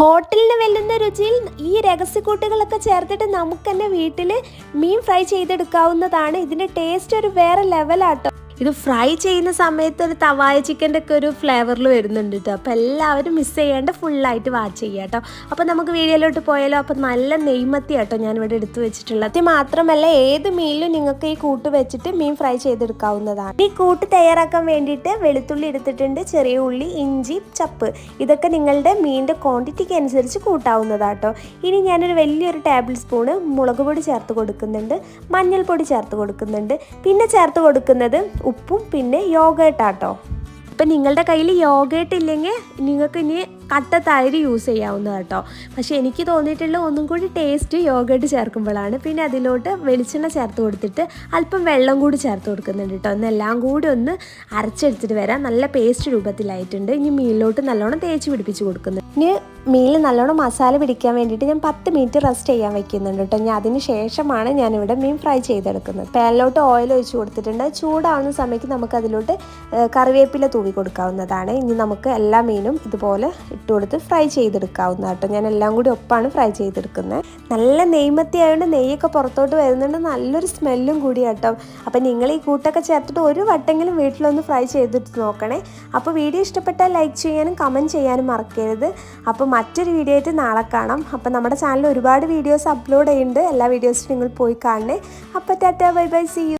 ഹോട്ടലിന് വെല്ലുന്ന രുചിയിൽ ഈ രഹസ്യക്കൂട്ടുകളൊക്കെ ചേർത്തിട്ട് നമുക്ക് തന്നെ വീട്ടിൽ മീൻ ഫ്രൈ ചെയ്തെടുക്കാവുന്നതാണ്. ഇതിന്റെ ടേസ്റ്റ് ഒരു വേറെ ലെവലാട്ടോ ഇത് ഫ്രൈ ചെയ്യുന്ന സമയത്ത് ഒരു തവായ ചിക്കന്റെ ഒക്കെ ഒരു ഫ്ലേവറിൽ വരുന്നുണ്ട് കേട്ടോ അപ്പോൾ എല്ലാവരും മിസ് ചെയ്യാണ്ട് ഫുള്ളായിട്ട് വാച്ച് ചെയ്യുക കേട്ടോ അപ്പോൾ നമുക്ക് വീഡിയോയിലോട്ട് പോയാലോ? അപ്പോൾ നല്ല നെയ്മത്തി കേട്ടോ ഞാനിവിടെ എടുത്ത് വെച്ചിട്ടുള്ളത്. മാത്രമല്ല ഏത് മീനിലും നിങ്ങൾക്ക് ഈ കൂട്ട് വെച്ചിട്ട് മീൻ ഫ്രൈ ചെയ്തെടുക്കാവുന്നതാണ്. ഈ കൂട്ട് തയ്യാറാക്കാൻ വേണ്ടിയിട്ട് വെളുത്തുള്ളി എടുത്തിട്ടുണ്ട് ചെറിയ ഉള്ളി ഇഞ്ചി ചപ്പ്. ഇതൊക്കെ നിങ്ങളുടെ മീനിന്റെ ക്വാണ്ടിറ്റിക്ക് അനുസരിച്ച് കൂട്ടാവുന്നതാട്ടോ ഇനി ഞാനൊരു വലിയൊരു ടേബിൾ സ്പൂണ് മുളക് പൊടി ചേർത്ത് കൊടുക്കുന്നുണ്ട് മഞ്ഞൾപ്പൊടി ചേർത്ത് കൊടുക്കുന്നുണ്ട്. പിന്നെ ചേർത്ത് കൊടുക്കുന്നത് ഉപ്പും പിന്നെ യോഗേട്ടാട്ടോ. ഇപ്പം നിങ്ങളുടെ കയ്യിൽ യോഗേട്ട് ഇല്ലെങ്കിൽ നിങ്ങൾക്ക് ഇനി കട്ട തൈര് യൂസ് ചെയ്യാവുന്ന കേട്ടോ. പക്ഷേ എനിക്ക് തോന്നിയിട്ടുള്ള ഒന്നും കൂടി ടേസ്റ്റ് യോഗട്ട് ചേർക്കുമ്പോഴാണ്. പിന്നെ അതിലോട്ട് വെളിച്ചെണ്ണ ചേർത്ത് കൊടുത്തിട്ട് അല്പം വെള്ളം കൂടി ചേർത്ത് കൊടുക്കുന്നുണ്ട് കേട്ടോ. എന്നെല്ലാം കൂടി ഒന്ന് അരച്ചെടുത്തിട്ട് വരാം. നല്ല പേസ്റ്റ് രൂപത്തിലായിട്ടുണ്ട്. ഇനി മീനിലോട്ട് നല്ലോണം തേച്ച് പിടിപ്പിച്ച് കൊടുക്കുന്നു. ഇനി മീനിൽ നല്ലോണം മസാല പിടിക്കാൻ വേണ്ടിയിട്ട് ഞാൻ പത്ത് മിനിറ്റ് റെസ്റ്റ് ചെയ്യാൻ വെക്കുന്നുണ്ട് കേട്ടോ. ഞാൻ അതിന് ശേഷമാണ് ഞാനിവിടെ മീൻ ഫ്രൈ ചെയ്തെടുക്കുന്നത്. പാനിലോട്ട് ഓയിൽ ഒഴിച്ച് കൊടുത്തിട്ടുണ്ട്. ചൂടാവുന്ന സമയത്ത് നമുക്ക് അതിലോട്ട് കറിവേപ്പില തൂവി കൊടുക്കാവുന്നതാണ്. ഇനി നമുക്ക് എല്ലാ മീനും ഇതുപോലെ ഇട്ട് കൊടുത്ത് ഫ്രൈ ചെയ്തെടുക്കാവുന്ന കേട്ടോ. ഞാൻ എല്ലാം കൂടി ഒപ്പാണ് ഫ്രൈ ചെയ്തെടുക്കുന്നത് നല്ല നെയ്മത്തി ആയതുകൊണ്ട് നെയ്യൊക്കെ പുറത്തോട്ട് വരുന്നുണ്ട്. നല്ലൊരു സ്മെല്ലും കൂടി കേട്ടോ. അപ്പം നിങ്ങൾ ഈ കൂട്ടൊക്കെ ചേർത്തിട്ട് ഒരു വട്ടെങ്കിലും വീട്ടിലൊന്ന് ഫ്രൈ ചെയ്തിട്ട് നോക്കണേ. അപ്പോൾ വീഡിയോ ഇഷ്ടപ്പെട്ടാൽ ലൈക്ക് ചെയ്യാനും കമന്റ് ചെയ്യാനും മറക്കരുത്. അപ്പോൾ മറ്റൊരു വീഡിയോ ആയിട്ട് നാളെ കാണാം. അപ്പോൾ നമ്മുടെ ചാനലിൽ ഒരുപാട് വീഡിയോസ് അപ്ലോഡ് ചെയ്യുന്നുണ്ട്. എല്ലാ വീഡിയോസും നിങ്ങൾ പോയി കാണണേ. അപ്പോൾ tata bye bye see you.